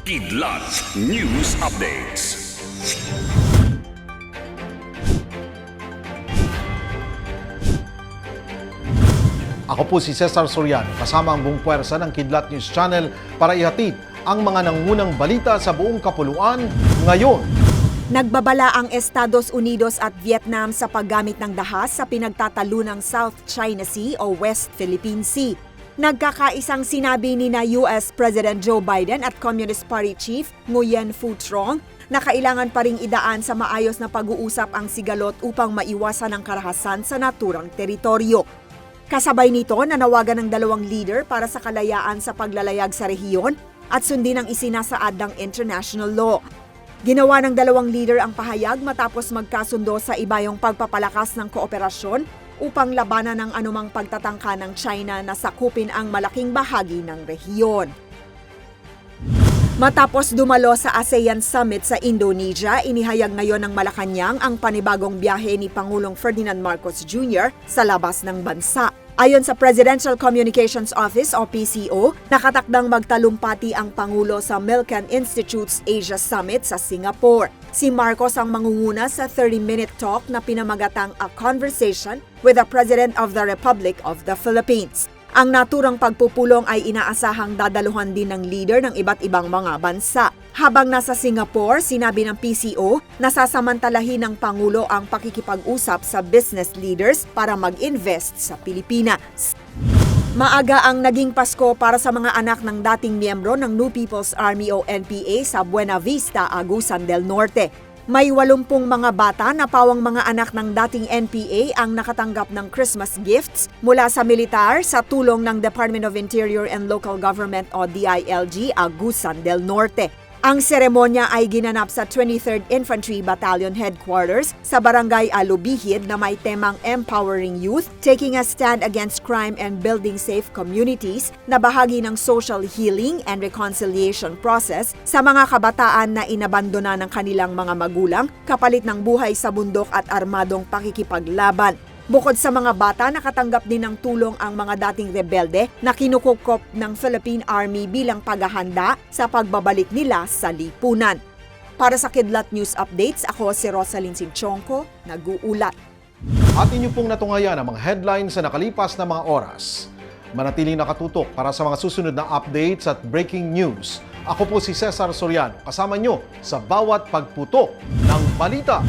Kidlat News Updates. Ako po si Cesar Soriano, kasama ang buong puwersa ng Kidlat News Channel para ihatid ang mga nangunang balita sa buong kapuluan ngayon. Nagbabala ang Estados Unidos at Vietnam sa paggamit ng dahas sa pinagtatalunang South China Sea o West Philippine Sea. Nagkakaisang sinabi ni na US President Joe Biden at Communist Party Chief Nguyen Phu Trong na kailangan pa ring idaan sa maayos na pag-uusap ang sigalot upang maiwasan ang karahasan sa naturang teritoryo. Kasabay nito, nanawagan ng dalawang leader para sa kalayaan sa paglalayag sa rehiyon at sundin ang isinasaad ng international law. Ginawa ng dalawang leader ang pahayag matapos magkasundo sa ibayong pagpapalakas ng kooperasyon upang labanan ang anumang pagtatangka ng China na sakupin ang malaking bahagi ng rehiyon. Matapos dumalo sa ASEAN Summit sa Indonesia, inihayag ngayon ng Malacanang ang panibagong biyahe ni Pangulong Ferdinand Marcos Jr. sa labas ng bansa. Ayon sa Presidential Communications Office o PCO, nakatakdang magtalumpati ang Pangulo sa Milken Institute's Asia Summit sa Singapore. Si Marcos ang mangunguna sa 30-minute talk na pinamagatang A Conversation with the President of the Republic of the Philippines. Ang naturang pagpupulong ay inaasahang dadaluhan din ng leader ng iba't ibang mga bansa. Habang nasa Singapore, sinabi ng PCO na sasamantalahin ng Pangulo ang pakikipag-usap sa business leaders para mag-invest sa Pilipinas. Maaga ang naging Pasko para sa mga anak ng dating miyembro ng New People's Army o NPA sa Buena Vista, Agusan del Norte. May 80 mga bata na pawang mga anak ng dating NPA ang nakatanggap ng Christmas gifts mula sa militar sa tulong ng Department of Interior and Local Government o DILG Agusan del Norte. Ang seremonya ay ginanap sa 23rd Infantry Battalion Headquarters sa Barangay Alubihid na may temang Empowering Youth, Taking a Stand Against Crime and Building Safe Communities na bahagi ng social healing and reconciliation process sa mga kabataan na inabandona ng kanilang mga magulang kapalit ng buhay sa bundok at armadong pakikipaglaban. Bukod sa mga bata, nakatanggap din ng tulong ang mga dating rebelde na kinukukop ng Philippine Army bilang paghahanda sa pagbabalik nila sa lipunan. Para sa Kidlat News Updates, ako si Rosalyn Sinchonko, nag-uulat. At inyo pong natungayan ang mga headlines sa nakalipas na mga oras. Manatiling nakatutok para sa mga susunod na updates at breaking news. Ako po si Cesar Soriano, kasama nyo sa bawat pagputok ng balita.